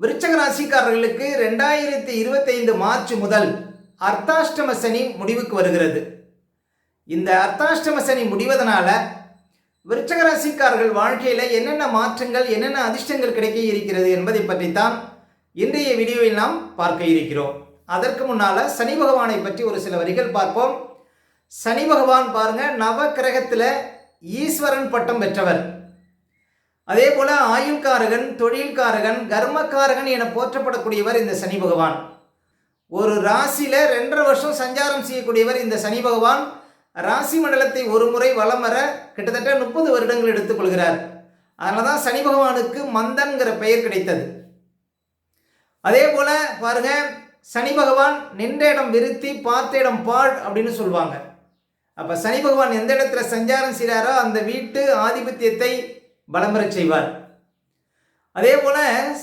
விருச்சக ராசிக்காரர்களுக்கு ரெண்டாயிரத்தி இருபத்தைந்து மார்ச் முதல் அர்த்தாஷ்டம சனி முடிவுக்கு வருகிறது. இந்த அர்த்தாஷ்டம சனி முடிவதனால விருச்சக ராசிக்காரர்கள் வாழ்க்கையில் என்னென்ன மாற்றங்கள் என்னென்ன அதிர்ஷ்டங்கள் கிடைக்க இருக்கிறது என்பதை பற்றித்தான் இன்றைய வீடியோவில் நாம் பார்க்க இருக்கிறோம். அதற்கு முன்னால் சனி பகவானை பற்றி ஒரு சில வரிகள் பார்ப்போம். சனி பகவான் பாருங்க நவ கிரகத்தில் ஈஸ்வரன் பட்டம் பெற்றவர். அதே போல ஆயுள்காரகன் தொழில்காரகன் கர்மக்காரகன் என போற்றப்படக்கூடியவர் இந்த சனி பகவான். ஒரு ராசியில ரெண்டரை வருஷம் சஞ்சாரம் செய்யக்கூடியவர் இந்த சனி பகவான். ராசி மண்டலத்தை ஒரு முறை வலம் வர கிட்டத்தட்ட முப்பது வருடங்கள் எடுத்துக்கொள்கிறார் அதனால தான் சனி பகவானுக்கு மந்தன்கிற பெயர் கிடைத்தது. அதே போல பாருங்க சனி பகவான் நின்ற இடம் விருத்தி பார்த்த இடம் பாழ் அப்படின்னு சொல்லுவாங்க அப்போ சனி பகவான் எந்த இடத்துல சஞ்சாரம் செய்கிறாரோ அந்த வீட்டு ஆதிபத்தியத்தை பலம் பெறச் செய்வார். அதே போல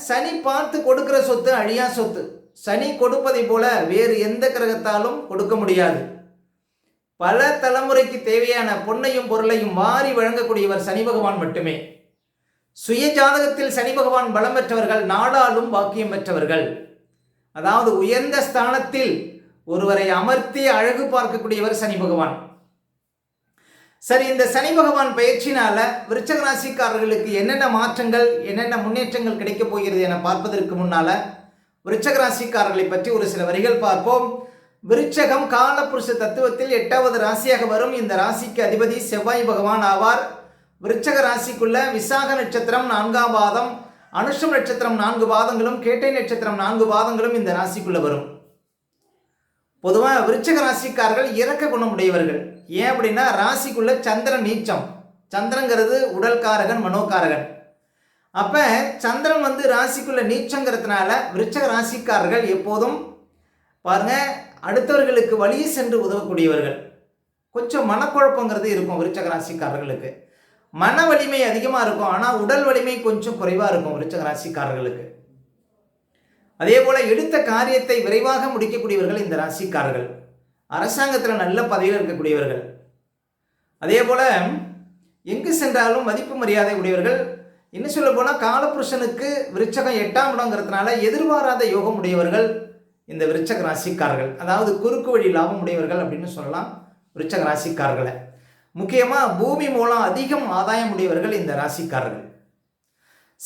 சனி பார்த்து கொடுக்கிற சொத்து அழியா சொத்து. சனி கொடுப்பதை போல வேறு எந்த கிரகத்தாலும் கொடுக்க முடியாது. பல தலைமுறைக்கு தேவையான பொன்னையும் பொருளையும் வாரி வழங்கக்கூடியவர் சனி பகவான் மட்டுமே. சுய ஜாதகத்தில் சனி பகவான் பலம் பெற்றவர்கள் நாடாலும் பாக்கியம் பெற்றவர்கள். அதாவது உயர்ந்த ஸ்தானத்தில் ஒருவரை அமர்த்தி அழகு பார்க்கக்கூடியவர் சனி பகவான். சரி இந்த சனி பகவான் பயிற்சினால விருச்சக ராசிக்காரர்களுக்கு என்னென்ன மாற்றங்கள் என்னென்ன முன்னேற்றங்கள் கிடைக்கப் போகிறது என பார்ப்பதற்கு முன்னால விருச்சக ராசிக்காரர்களை பற்றி ஒரு சில வரிகள் பார்ப்போம். விருச்சகம் காலபுருஷ தத்துவத்தில் எட்டாவது ராசியாக வரும். இந்த ராசிக்கு அதிபதி செவ்வாய் பகவான் ஆவார். விருச்சக ராசிக்குள்ள விசாக நட்சத்திரம் நான்காம் பாதம் அனுஷம் நட்சத்திரம் நான்கு பாதங்களும் கேட்டை நட்சத்திரம் நான்கு பாதங்களும் இந்த ராசிக்குள்ள வரும். பொதுவாக விருச்சக ராசிக்காரர்கள் இறக்க குணமுடையவர்கள். ஏன் அப்படின்னா ராசிக்குள்ள சந்திரன் நீச்சம். சந்திரங்கிறது உடல்காரகன் மனோகாரகன். அப்போ சந்திரன் வந்து ராசிக்குள்ள நீச்சங்கிறதுனால விருச்சக ராசிக்காரர்கள் எப்போதும் பாருங்க அடுத்தவர்களுக்கு வழியே சென்று உதவக்கூடியவர்கள். கொஞ்சம் மனக்குழப்பங்கிறது இருக்கும் விருச்சக ராசிக்காரர்களுக்கு. மன வலிமை அதிகமாக இருக்கும் ஆனால் உடல் வலிமை கொஞ்சம் குறைவாக இருக்கும் விருச்சக ராசிக்காரர்களுக்கு. அதே போல் எடுத்த காரியத்தை விரைவாக முடிக்கக்கூடியவர்கள் இந்த ராசிக்காரர்கள். அரசாங்கத்தில் நல்ல பதவியில் இருக்கக்கூடியவர்கள். அதே போல் எங்கு சென்றாலும் மதிப்பு மரியாதை உடையவர்கள். இன்னும் சொல்ல போனால் காலபுருஷனுக்கு விருச்சகம் எட்டாம் இடங்கிறதுனால எதிர்பாராத யோகம் உடையவர்கள் இந்த விருச்சக ராசிக்காரர்கள். அதாவது குறுக்கு வழி லாபம் உடையவர்கள் அப்படின்னு சொல்லலாம் விருச்சக ராசிக்காரர்களை. முக்கியமாக பூமி மூலம் அதிகம் ஆதாயம் உடையவர்கள் இந்த ராசிக்காரர்கள்.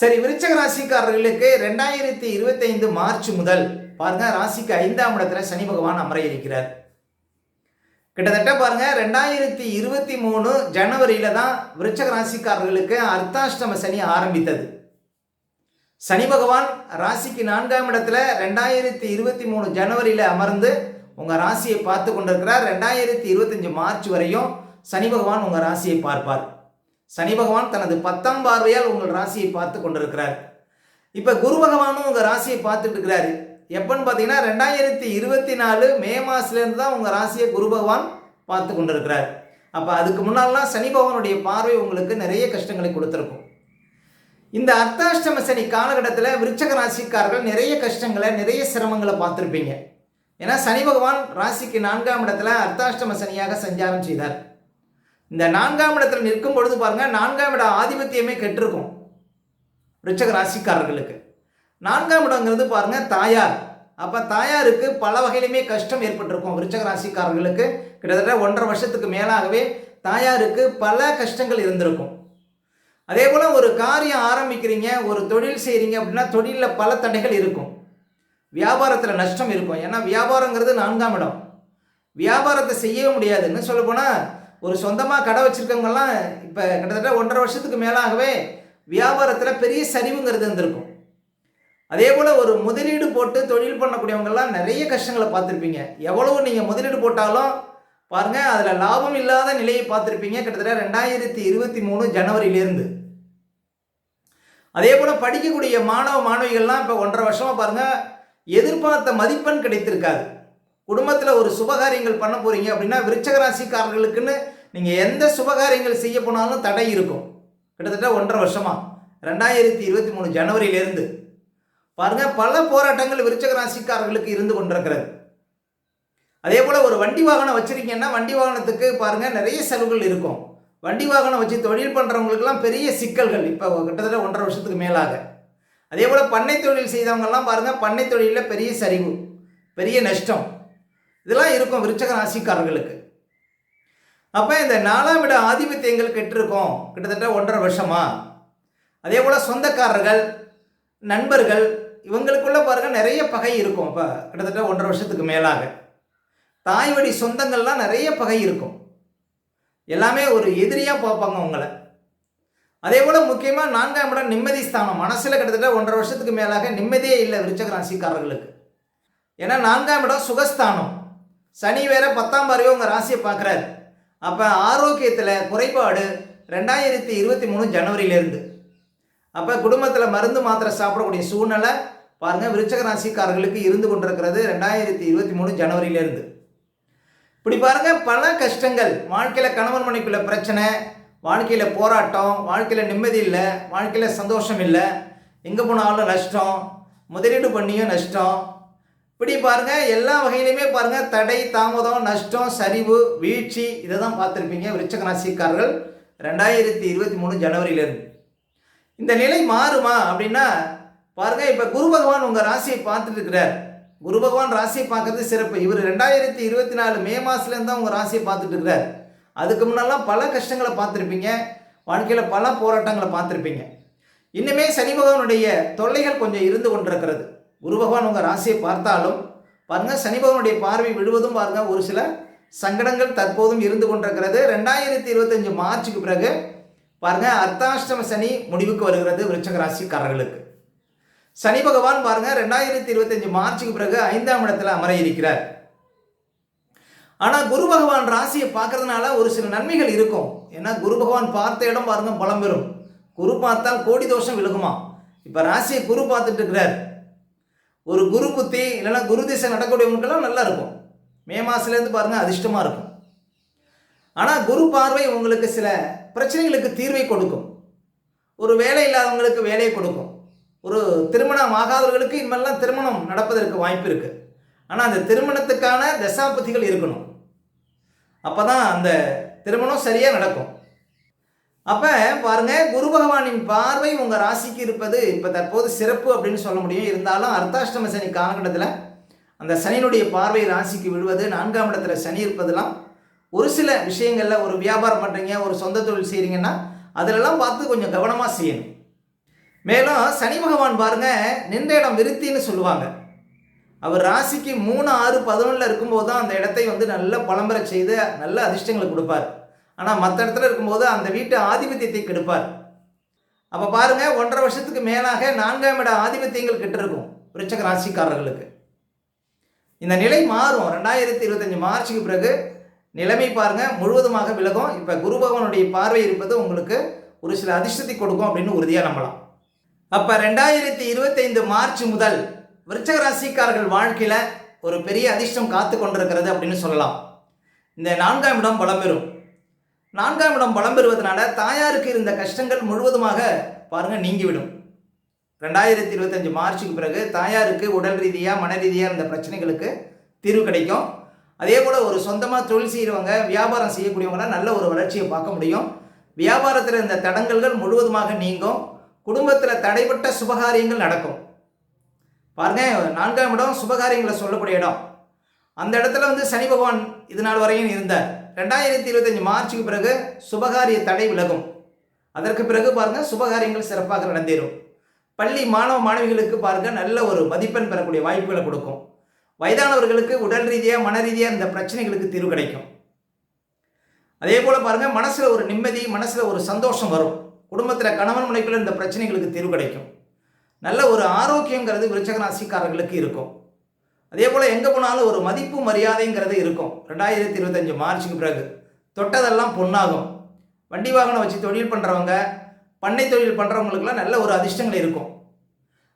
சரி விருச்சக ராசிக்காரர்களுக்கு ரெண்டாயிரத்தி இருபத்தைந்து மார்ச் முதல் பாருங்க ராசிக்கு ஐந்தாம் இடத்துல சனி பகவான் அமர இருக்கிறார். கிட்டத்தட்ட பாருங்க ரெண்டாயிரத்தி இருபத்தி மூணு ஜனவரியில தான் விருச்சக ராசிக்காரர்களுக்கு அர்த்தாஷ்டம சனி ஆரம்பித்தது. சனி பகவான் ராசிக்கு நான்காம் இடத்துல ரெண்டாயிரத்தி இருபத்தி மூணு ஜனவரியில் அமர்ந்து உங்கள் ராசியை பார்த்து கொண்டிருக்கிறார். ரெண்டாயிரத்தி இருபத்தஞ்சு மார்ச் வரையும் சனி பகவான் உங்கள் ராசியை பார்ப்பார். சனி பகவான் தனது பத்தாம் பார்வையால் உங்கள் ராசியை பார்த்து கொண்டிருக்கிறார். இப்போ குரு பகவானும் உங்கள் ராசியை பார்த்துட்டு இருக்கிறாரு. எப்போன்னு பார்த்தீங்கன்னா ரெண்டாயிரத்தி இருபத்தி நாலு மே மாதத்துலேருந்து தான் உங்கள் ராசியை குரு பகவான் பார்த்து கொண்டிருக்கிறார். அப்போ அதுக்கு முன்னாலாம் சனி பகவானுடைய பார்வை உங்களுக்கு நிறைய கஷ்டங்களை கொடுத்துருக்கும். இந்த அர்த்தாஷ்டம சனி காலகட்டத்தில் விருச்சக ராசிக்காரர்கள் நிறைய கஷ்டங்களை நிறைய சிரமங்களை பார்த்துருப்பீங்க. ஏன்னா சனி பகவான் ராசிக்கு நான்காம் இடத்துல அர்த்தாஷ்டம சனியாக சஞ்சாரம் செய்தார். இந்த நான்காம் இடத்துல நிற்கும் பொழுது பாருங்கள் நான்காம் இட ஆதிபத்தியமே கெட்டிருக்கும் விருச்சக ராசிக்காரர்களுக்கு. நான்காம் இடங்கிறது பாருங்க தாயார். அப்போ தாயாருக்கு பல வகையிலுமே கஷ்டம் ஏற்பட்டிருக்கும். விருச்சக ராசிக்காரர்களுக்கு கிட்டத்தட்ட ஒன்றரை வருஷத்துக்கு மேலாகவே தாயாருக்கு பல கஷ்டங்கள் இருந்திருக்கும். அதே போல் ஒரு காரியம் ஆரம்பிக்கிறீங்க ஒரு தொழில் செய்கிறீங்க அப்படின்னா தொழிலில் பல தடைகள் இருக்கும். வியாபாரத்தில் நஷ்டம் இருக்கும். ஏன்னா வியாபாரங்கிறது நான்காம் இடம். வியாபாரத்தை செய்யவே முடியாதுன்னு சொல்லப்போனால் ஒரு சொந்தமாக கடை வச்சுருக்கவங்கலாம் இப்போ கிட்டத்தட்ட ஒன்றரை வருஷத்துக்கு மேலாகவே வியாபாரத்தில் பெரிய சரிவுங்கிறது இருந்திருக்கும். அதே போல் ஒரு முதலீடு போட்டு தொழில் பண்ணக்கூடியவங்கெல்லாம் நிறைய கஷ்டங்களை பார்த்துருப்பீங்க. எவ்வளவு நீங்கள் முதலீடு போட்டாலும் பாருங்கள் அதில் லாபம் இல்லாத நிலையை பார்த்துருப்பீங்க கிட்டத்தட்ட ரெண்டாயிரத்தி இருபத்தி மூணு ஜனவரியிலேருந்து. அதே போல் படிக்கக்கூடிய மாணவ மாணவிகள்லாம் இப்போ ஒன்றரை வருஷமாக பாருங்கள் எதிர்பார்த்த மதிப்பெண் கிடைத்திருக்காது. குடும்பத்தில் ஒரு சுபகாரியங்கள் பண்ண போகிறீங்க அப்படின்னா விருச்சகராசிக்காரர்களுக்குன்னு நீங்கள் எந்த சுபகாரியங்கள் செய்ய போனாலும் தடை இருக்கும். கிட்டத்தட்ட ஒன்றரை வருஷமாக ரெண்டாயிரத்தி இருபத்தி மூணு ஜனவரியிலேருந்து. பாருங்கள் பல போராட்டங்கள் விருச்சக ராசிக்காரர்களுக்கு இருந்து கொண்டிருக்கிறது. அதே போல் ஒரு வண்டி வாகனம் வச்சுருக்கீங்கன்னா வண்டி வாகனத்துக்கு பாருங்கள் நிறைய செலவுகள் இருக்கும். வண்டி வாகனம் வச்சு தொழில் பண்ணுறவங்களுக்குலாம் பெரிய சிக்கல்கள். இப்போ கிட்டத்தட்ட ஒன்றரை வருஷத்துக்கு மேலாக. அதே போல் பண்ணை தொழில் செய்தவங்கெல்லாம் பாருங்கள் பண்ணை தொழிலில் பெரிய சரிவு பெரிய நஷ்டம். இதெல்லாம் இருக்கும் விருச்சக ராசிக்காரர்களுக்கு. அப்போ இந்த நாலாம் இட ஆதிபத்தியங்கள் கெட்டிருக்கோம். கிட்டத்தட்ட ஒன்றரை வருஷமா. அதே போல் சொந்தக்காரர்கள் நண்பர்கள் இவங்களுக்குள்ள பாருங்கள் நிறைய பகை இருக்கும். இப்போ கிட்டத்தட்ட ஒன்றரை வருஷத்துக்கு மேலாக. தாய் வழி சொந்தங்கள்லாம் நிறைய பகை இருக்கும். எல்லாமே ஒரு எதிரியாக பார்ப்பாங்க உங்களை. அதே போல் முக்கியமாக நான்காம் இடம் நிம்மதி ஸ்தானம். மனசில் கிட்டத்தட்ட ஒன்றரை வருஷத்துக்கு மேலாக நிம்மதியே இல்லை விருச்சக ராசிக்காரர்களுக்கு. ஏன்னா நான்காம் இடம் சுகஸ்தானம். சனி வேற பத்தாம் பார்வையோ உங்கள் ராசியை பார்க்குறாரு. அப்போ ஆரோக்கியத்தில் குறைபாடு ரெண்டாயிரத்தி இருபத்தி மூணு ஜனவரியிலேருந்து. அப்போ குடும்பத்தில் மருந்து மாத்திரை சாப்பிடக்கூடிய சூழ்நிலை பாருங்கள் விருச்சக ராசிக்காரர்களுக்கு இருந்து கொண்டிருக்கிறது ரெண்டாயிரத்தி இருபத்தி மூணு ஜனவரியிலேருந்து. இப்படி பாருங்கள் பல கஷ்டங்கள். வாழ்க்கையில் கணவன் மனைக்குள்ள பிரச்சனை வாழ்க்கையில் போராட்டம் வாழ்க்கையில் நிம்மதி இல்லை வாழ்க்கையில் சந்தோஷம் இல்லை எங்கே போனாலும் நஷ்டம் முதலீடு பண்ணியும் நஷ்டம். இப்படி பாருங்க எல்லா வகையிலுமே பாருங்கள் தடை தாமதம் நஷ்டம் சரிவு வீழ்ச்சி இதை தான் பார்த்துருப்பீங்க விருச்சக ராசிக்காரர்கள் ரெண்டாயிரத்தி இருபத்தி மூணு ஜனவரியிலேருந்து. இந்த நிலை மாறுமா அப்படின்னா பாருங்க இப்போ குரு பகவான் உங்கள் ராசியை பார்த்துட்டு இருக்கிறார் குரு பகவான் ராசியை பார்க்கறது சிறப்பு. இவர் ரெண்டாயிரத்தி இருபத்தி நாலு மே மாதத்துலேருந்து தான் உங்கள் ராசியை பார்த்துட்டு இருக்கிறார் அதுக்கு முன்னெல்லாம் பல கஷ்டங்களை பார்த்துருப்பீங்க. வாழ்க்கையில் பல போராட்டங்களை பார்த்துருப்பீங்க. இன்னுமே சனி பகவானுடைய தொல்லைகள் கொஞ்சம் இருந்து கொண்டிருக்கிறது. குரு பகவான் உங்கள் ராசியை பார்த்தாலும் பாருங்க சனி பகவானுடைய பார்வை விழுவதும் பாருங்க ஒரு சில சங்கடங்கள் தற்போதும் இருந்து கொண்டிருக்கிறது. ரெண்டாயிரத்தி இருபத்தஞ்சு மார்ச்சுக்கு பிறகு பாருங்க அர்த்தாஷ்டம சனி முடிவுக்கு வருகிறது விருச்சக ராசிக்காரர்களுக்கு சனி பகவான் பாருங்க ரெண்டாயிரத்தி இருபத்தஞ்சு மார்ச்சுக்கு பிறகு ஐந்தாம் இடத்துல அமர இருக்கிறார் ஆனால் குரு பகவான் ராசியை பார்க்கறதுனால ஒரு சில நன்மைகள் இருக்கும். ஏன்னா குரு பகவான் பார்த்த இடம் பாருங்க பலம் பெறும். குரு பார்த்தால் கோடி தோஷம் விலகுமா இப்போ ராசியை குரு பார்த்துட்டு இருக்கிறார். ஒரு குரு புத்தி இல்லைன்னா குரு திசை நடக்கக்கூடியவங்களுக்கெல்லாம் நல்லா இருக்கும். மே மாதத்துலேருந்து பாருங்கள் அதிர்ஷ்டமாக இருக்கும். ஆனால் குரு பார்வை உங்களுக்கு சில பிரச்சனைகளுக்கு தீர்வை கொடுக்கும். ஒரு வேலை இல்லாதவங்களுக்கு வேலையை கொடுக்கும். ஒரு திருமணம் ஆகாதவர்களுக்கு இனிமேல்லாம் திருமணம் நடப்பதற்கு வாய்ப்பு இருக்குது ஆனால் அந்த திருமணத்துக்கான தசாபதிகள் இருக்கணும். அப்போ தான் அந்த திருமணம் சரியாக நடக்கும். அப்போ பாருங்க குரு பகவானின் பார்வை உங்கள் ராசிக்கு இருப்பது இப்போ தற்போது சிறப்பு அப்படின்னு சொல்ல முடியும். இருந்தாலும் அர்த்தாஷ்டம சனி காலகட்டத்தில் அந்த சனியினுடைய பார்வை ராசிக்கு விழுவது நான்காம் இடத்துல சனி இருப்பதெல்லாம் ஒரு சில விஷயங்களில் ஒரு வியாபாரம் பண்ணுறீங்க ஒரு சொந்த தொழில் செய்கிறீங்கன்னா அதிலெல்லாம் பார்த்து கொஞ்சம் கவனமாக செய்யணும். மேலும் சனி பகவான் பாருங்க நின்ற இடம் விருத்தின்னு சொல்லுவாங்க. அவர் ராசிக்கு மூணு ஆறு பதினொன்றில் இருக்கும்போது தான் அந்த இடத்தை வந்து நல்ல பலம்பரை செய்து நல்ல அதிர்ஷ்டங்களை கொடுப்பார். ஆனால் மற்ற இடத்துல இருக்கும்போது அந்த வீட்டு ஆதிபத்தியத்தை கெடுப்பார். அப்போ பாருங்க ஒன்றரை வருஷத்துக்கு மேலாக நான்காம் இட ஆதிபத்தியங்கள் கிட்ட இருக்கும் விருச்சக ராசிக்காரர்களுக்கு. இந்த நிலை மாறும். ரெண்டாயிரத்தி இருபத்தஞ்சி மார்ச்சுக்கு பிறகு நிலைமை பாருங்க முழுவதுமாக விலகும். இப்போ குரு பகவானுடைய பார்வை இருப்பது உங்களுக்கு ஒரு சில அதிர்ஷ்டத்தை கொடுக்கும் அப்படின்னு உறுதியாக நம்பலாம். அப்போ ரெண்டாயிரத்தி இருபத்தைந்து மார்ச் முதல் விருச்சக ராசிக்காரர்கள் வாழ்க்கையில் ஒரு பெரிய அதிர்ஷ்டம் காத்து கொண்டிருக்கிறது அப்படின்னு சொல்லலாம். இந்த நான்காம் இடம் பலம் பெறும். நான்காம் இடம் பலம் பெறுவதனால தாயாருக்கு இருந்த கஷ்டங்கள் முழுவதுமாக பாருங்கள் நீங்கிவிடும். ரெண்டாயிரத்தி இருபத்தஞ்சு மார்ச்சுக்கு பிறகு தாயாருக்கு உடல் ரீதியாக மன ரீதியாக இருந்த பிரச்சனைகளுக்கு தீர்வு கிடைக்கும். அதே போல் ஒரு சொந்தமாக தொழில் செய்கிறவங்க வியாபாரம் செய்யக்கூடியவங்களாம் நல்ல ஒரு வளர்ச்சியை பார்க்க முடியும். வியாபாரத்தில் இந்த தடங்கல்கள் முழுவதுமாக நீங்கும். குடும்பத்தில் தடைப்பட்ட சுபகாரியங்கள் நடக்கும். பாருங்க நான்காம் இடம் சுபகாரியங்களை சொல்லக்கூடிய இடம். அந்த இடத்துல வந்து சனி பகவான் இது நாள் வரையும் இருந்தார். ரெண்டாயிரத்தி இருபத்தஞ்சி மார்ச்சுக்கு பிறகு சுபகாரிய தடை விலகும். அதற்கு பிறகு பாருங்கள் சுபகாரியங்கள் சிறப்பாக நடந்தேறும். பள்ளி மாணவ மாணவிகளுக்கு பாருங்கள் நல்ல ஒரு மதிப்பெண் பெறக்கூடிய வாய்ப்புகளை கொடுக்கும். வயதானவர்களுக்கு உடல் ரீதியாக மன ரீதியாக இந்த பிரச்சனைகளுக்கு தீர்வு கிடைக்கும். அதே போல் பாருங்கள் மனசில் ஒரு நிம்மதி மனசில் ஒரு சந்தோஷம் வரும். குடும்பத்தில் கணவன் முனைப்பில் இந்த பிரச்சனைகளுக்கு தீர்வு கிடைக்கும். நல்ல ஒரு ஆரோக்கியங்கிறது விருச்சகராசிக்காரர்களுக்கு இருக்கும். அதே போல் எங்கே போனாலும் ஒரு மதிப்பு மரியாதைங்கிறது இருக்கும். ரெண்டாயிரத்தி இருபத்தஞ்சி மார்ச்சுக்கு பிறகு தொட்டதெல்லாம் பொண்ணாகும் வண்டி வாகனம் வச்சு தொழில் பண்ணுறவங்க பண்ணை தொழில் பண்ணுறவங்களுக்குலாம் நல்ல ஒரு அதிர்ஷ்டங்கள் இருக்கும்.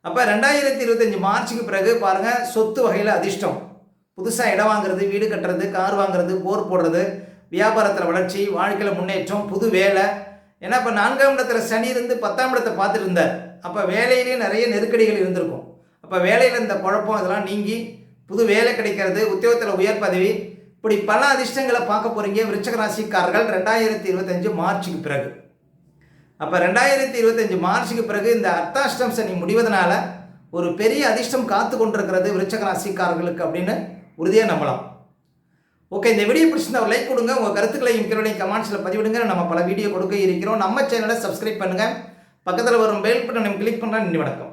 அப்போ ரெண்டாயிரத்தி இருபத்தஞ்சி மார்ச்சுக்கு பிறகு பாருங்கள் சொத்து வகையில் அதிர்ஷ்டம். புதுசாக இடம் வாங்குறது வீடு கட்டுறது கார் வாங்குறது போர் போடுறது வியாபாரத்தில் வளர்ச்சி வாழ்க்கையில் முன்னேற்றம் புது வேலை. ஏன்னா இப்போ நான்காம் இடத்துல சனி இருந்து பத்தாம் இடத்தை பார்த்துட்டு இருந்தார். அப்போ வேலையிலேயே நிறைய நெருக்கடிகள் இருந்திருக்கும். அப்போ வேலையில் இருந்த குழப்பம் இதெல்லாம் நீங்கி புது வேலை கிடைக்கிறது உத்தியோகத்தில் உயர் பதவி இப்படி பல அதிர்ஷ்டங்களை பார்க்க போகிறீங்க விருச்சக ராசிக்காரர்கள் ரெண்டாயிரத்தி இருபத்தஞ்சு மார்ச்சுக்கு பிறகு. அப்போ ரெண்டாயிரத்தி இருபத்தஞ்சு மார்ச்சுக்கு பிறகு இந்த அர்த்தாஷ்டம் சனி முடிவதனால ஒரு பெரிய அதிர்ஷ்டம் காத்து கொண்டிருக்கிறது விருச்சக ராசிக்காரர்களுக்கு அப்படின்னு உறுதியாக நம்பலாம். ஓகே இந்த வீடியோ பிடிச்சிருந்தா லைக் கொடுங்க. உங்கள் கருத்துக்களை கீழே கமெண்ட்ஸில் பதிவிடுங்க. நம்ம பல வீடியோ கொடுக்க இருக்கிறோம். நம்ம சேனலை சப்ஸ்கிரைப் பண்ணுங்கள் பக்கத்தில் வரும் பெல் பட்டனை கிளிக் பண்ணுறேன் நின்று வணக்கம்.